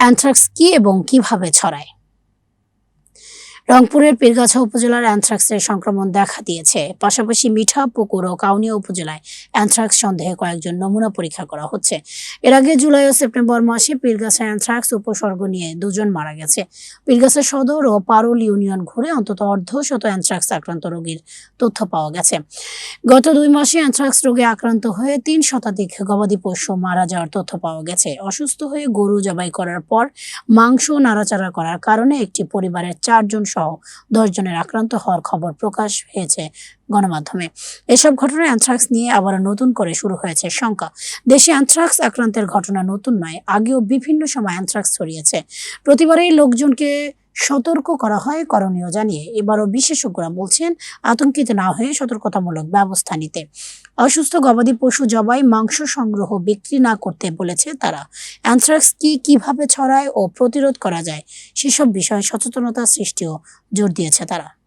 Anthrax কি এবং কীভাবে ছড়ায়? রংপুরের পীরগাছা উপজেলার অ্যানথ্রাক্সের সংক্রমণ দেখা দিয়েছে। পাশাপাশি মিঠা, পুকুর ও কাউনিয়া উপজেলায় অ্যানথ্রাক্স সন্দেহে কয়েকজন নমুনা পরীক্ষা করা হচ্ছে। এর আগে জুলাই ও সেপ্টেম্বর মাসে পীরগাছা অ্যানথ্রাক্স উপসর্গ নিয়ে দুজন মারা গেছে। পীরগাছা সদর ও পারুল ইউনিয়ন ঘুরে অন্তত অর্ধশত অ্যানথ্রাক্স আক্রান্ত রোগীর তথ্য পাওয়া গেছে। গত দুই মাসে অ্যানথ্রাক্স রোগে আক্রান্ত হয়ে তিন শতাধিক গবাদি পশু মারা যাওয়ার তথ্য পাওয়া গেছে। অসুস্থ হয়ে গরু জবাই করার পর মাংস নাড়াচাড়া করার কারণে একটি পরিবারের চারজন সহ জনের আক্রান্ত হওয়ার খবর প্রকাশ হয়েছে গণমাধ্যমে। এসব ঘটনায় অ্যান্থ্রাক্স নিয়ে আবার নতুন করে শুরু হয়েছে শঙ্কা। দেশে অ্যান্থ্রাক্স আক্রান্তের ঘটনা নতুন নয়, আগেও বিভিন্ন সময় অ্যান্থ্রাক্স ছড়িয়েছে। প্রতিবারেই লোকজনকে সতর্ক করা হয় করণীয় জানিয়ে। এবারও বিশেষজ্ঞরা বলছেন, আতঙ্কিত না হয়ে সতর্কতামূলক ব্যবস্থা নিতে। অসুস্থ গবাদি পশু জবাই মাংস সংগ্রহ বিক্রি না করতে বলেছে তারা। অ্যানথ্রাক্স কি কীভাবে ছড়ায় ও প্রতিরোধ করা যায়, সেসব বিষয়ে সচেতনতা সৃষ্টিও জোর দিয়েছে তারা।